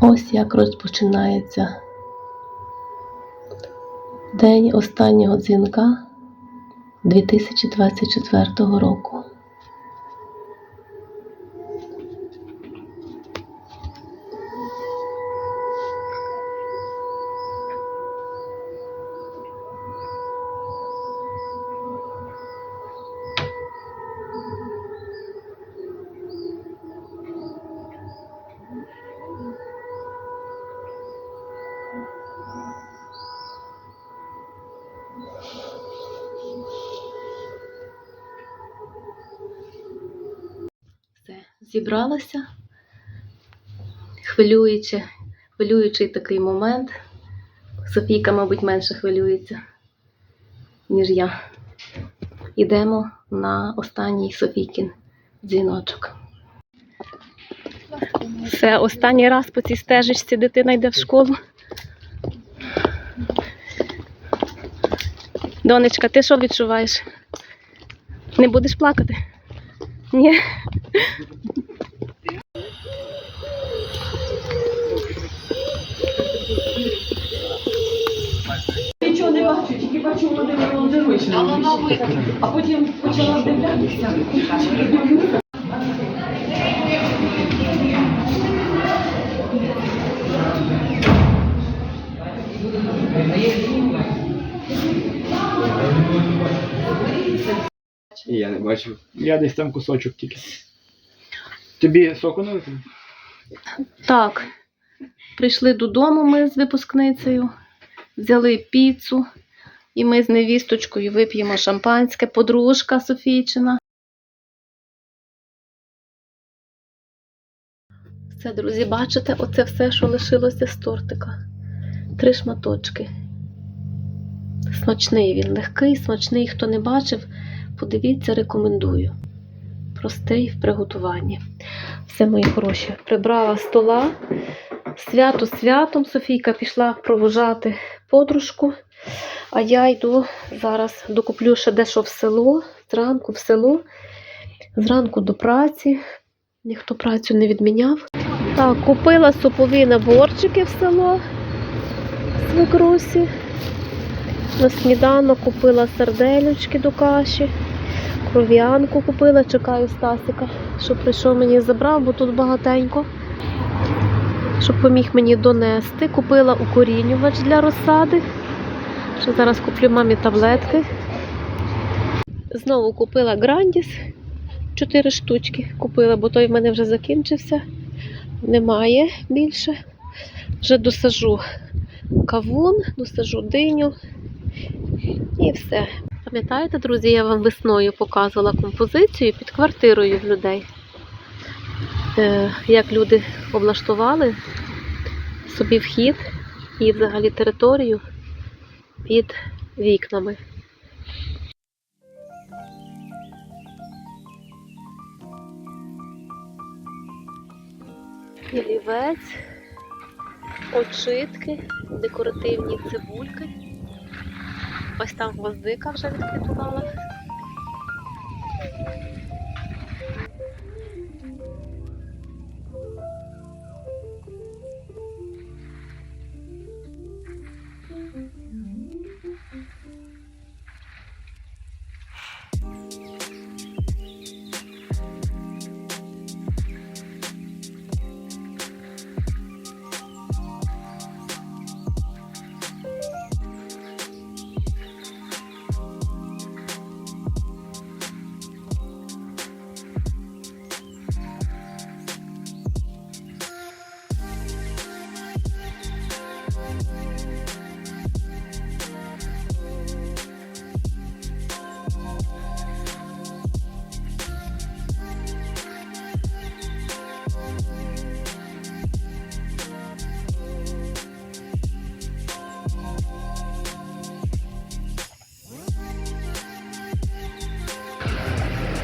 Ось як розпочинається день останнього дзвінка 2024 року. Все, зібралася. Хвилюючи, хвилюючий такий момент. Софійка, мабуть, менше хвилюється, ніж я. Йдемо на останній Софійкін дзвіночок. Все, останній раз по цій стежечці дитина йде в школу. Донечка, ти що відчуваєш? Не будеш плакати? Ні. Нічого не бачу, тільки бачу Володимира Володимировича. А потім почала вдивлятися. І я не бачив. Я десь там кусочок тільки. Тобі соку налити? Так, прийшли додому ми з випускницею, взяли піцу, і ми з невісточкою вип'ємо шампанське, подружка Софійчина. Все, друзі, бачите, оце все, що лишилося з тортика. Три шматочки. Смачний він, легкий, смачний. Хто не бачив, подивіться, рекомендую. Простий в приготуванні. Все, мої хороші, прибрала стола. Свято святом Софійка пішла провожати подружку, а я йду зараз докуплю ще дещо в село, зранку в село, зранку до праці. Ніхто працю не відміняв. Так, купила супові наборчики в село свекрусі. На сніданок купила сардельочки до каші. Кров'янку купила, чекаю Стасика, щоб прийшов мені забрав, бо тут багатенько. Щоб поміг мені донести. Купила укорінювач для розсади. Ще зараз куплю мамі таблетки. Знову купила Грандіс. Чотири штучки купила, бо той в мене вже закінчився. Немає більше. Вже досажу кавун, досажу диню і все. Пам'ятаєте, друзі, я вам весною показувала композицію під квартирою в людей. Е, Як люди облаштували собі вхід і взагалі територію під вікнами. Ялівець, очитки, декоративні цибульки. Ось там гвоздика вже відквітувала.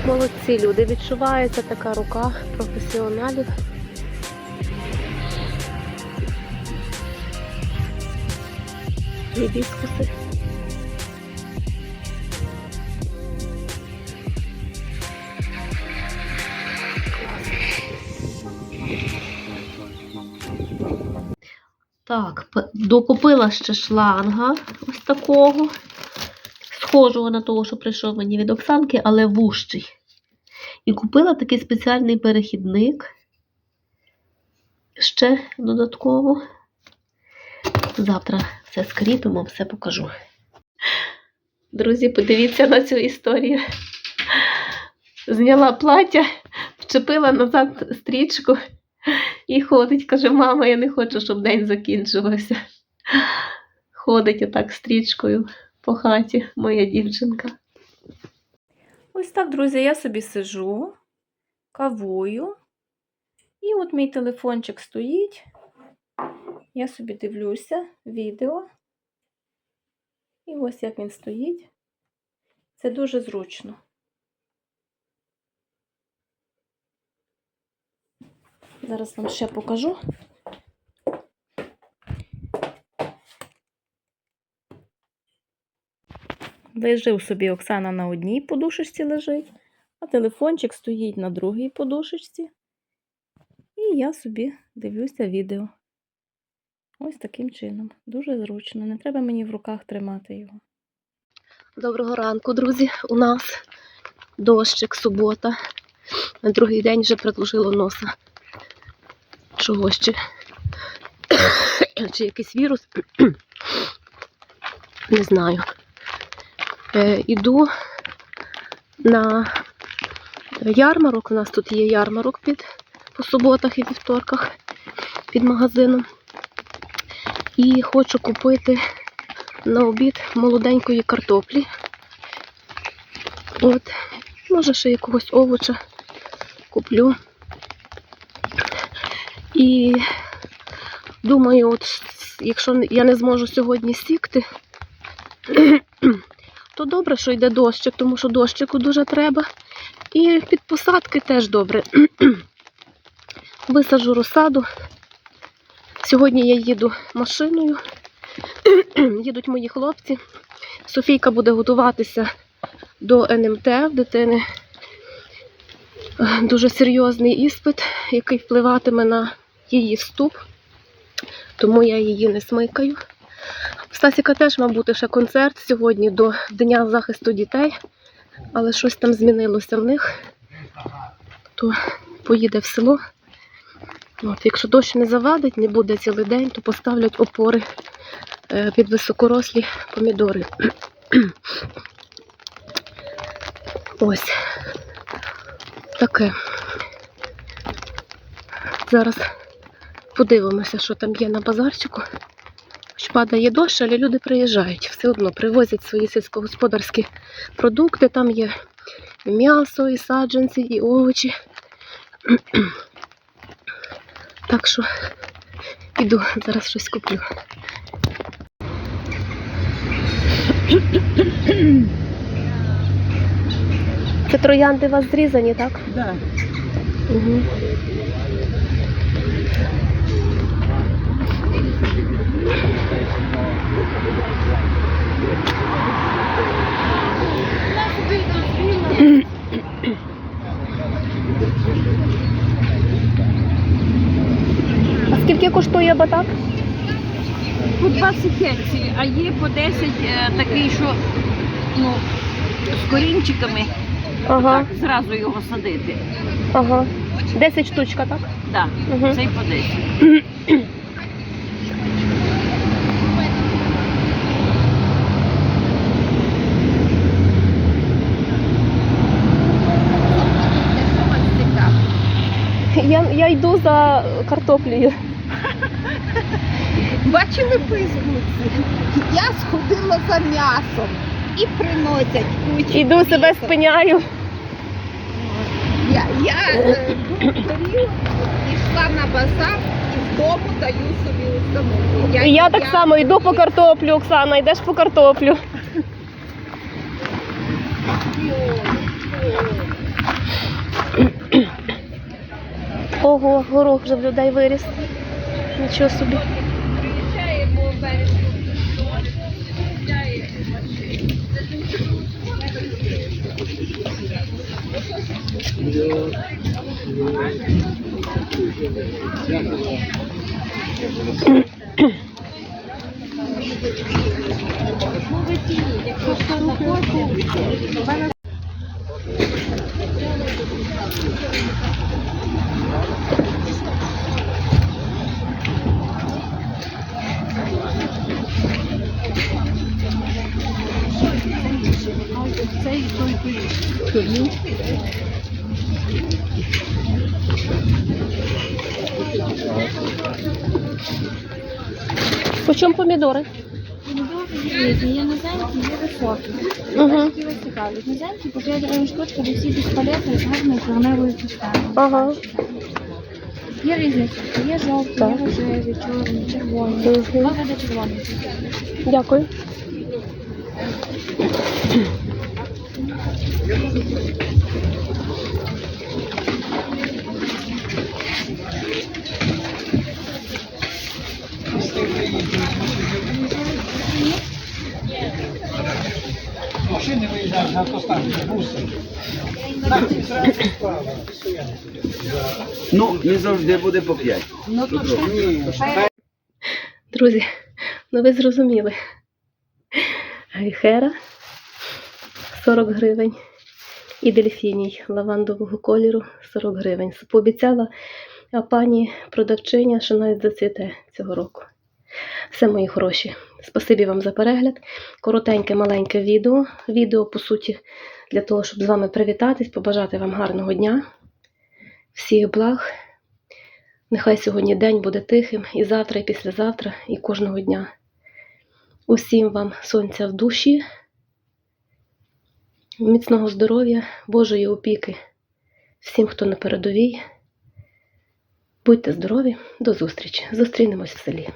Молодці люди, відчувається така рука професіоналів. Гібіскуси. Так, докупила ще шланга ось такого. Схожого на того, що прийшов мені від Оксанки, але вужчий. І купила такий спеціальний перехідник. Ще додатково. Завтра все скріпимо, все покажу. Друзі, подивіться на цю історію. Зняла плаття, вчепила назад стрічку і ходить. Каже, мама, я не хочу, щоб день закінчувався. Ходить отак стрічкою по хаті, моя дівчинка. Ось так, друзі, я собі сижу, кавую. І от мій телефончик стоїть. Я собі дивлюся відео. І ось як він стоїть. Це дуже зручно. Зараз вам ще покажу. Лежив собі Оксана на одній подушечці лежить, а телефончик стоїть на другій подушечці. І я собі дивлюся відео. Ось таким чином. Дуже зручно. Не треба мені в руках тримати його. Доброго ранку, друзі. У нас дощик, субота. На другий день вже предложило носа. Чогось чи, чи якийсь вірус. Не знаю. Е, іду на ярмарок. У нас тут є ярмарок під, по суботах і вівторках під магазином. І хочу купити на обід молоденької картоплі. От, може ще якогось овоча куплю. І думаю, от якщо я не зможу сьогодні сікти, то добре, що йде дощик, тому що дощику дуже треба. І під посадки теж добре. Висаджу розсаду. Сьогодні я їду машиною. Їдуть мої хлопці. Софійка буде готуватися до НМТ в дитини. Дуже серйозний іспит, який впливатиме на її вступ, тому я її не смикаю. Стасіка теж, мав бути ще концерт сьогодні до Дня захисту дітей, але щось там змінилося в них, то поїде в село. От, якщо дощ не завадить, не буде цілий день, то поставлять опори е, під високорослі помідори. Ось таке. Зараз подивимося, що там є на базарчику. Хоч падає дощ, але люди приїжджають. Все одно привозять свої сільськогосподарські продукти. Там є і м'ясо, і саджанці, і овочі. Так що піду, зараз щось куплю. Це троянди у вас зрізані, так? Да. Угу. А скільки коштує батак? По 20 секцій, а є по 10 е, такий, що ну, з корінчиками, Ага, так, зразу його садити. ага. 10 штучка, так? Да, Угу. цей по 10. Я, я йду за картоплею. Бачили в Фейсбуці? Я сходила за м'ясом і приносять кучу. Іду себе спиняю. Я, я е, двох корів пішла на базар і з дому даю собі установку. І я так само йду по картоплю, Оксана, йдеш по картоплю. Ого, горох вже в людей виріс. Нічого собі. Ну, ви цініть, якщо хто захоче, в мене цей той той. По помідори? Є низенькі, є високі. Угу. Такі вас цікавлять. Низенькі по 5 гривень штучка, де всі без палети з гарною кореневою системою. Ага. Є різні сорти, є жовті, Так. є рожеві, чорні, червоні. Мгм. Два види червоні. Дякую. Ну, не завжди буде по 5. Друзі, ну ви зрозуміли. Гайхера 40 гривень. І дельфіній лавандового кольору 40 гривень. Пообіцяла пані продавчиня, що навіть зацвіте цього року. Все, мої хороші. Спасибі вам за перегляд. Коротеньке, маленьке відео. Відео, по суті, для того, щоб з вами привітатись, побажати вам гарного дня. Всіх благ. Нехай сьогодні день буде тихим, і завтра, і післязавтра, і кожного дня. Усім вам сонця в душі, міцного здоров'я, Божої опіки, всім, хто на передовій. Будьте здорові, до зустрічі. Зустрінемось в селі.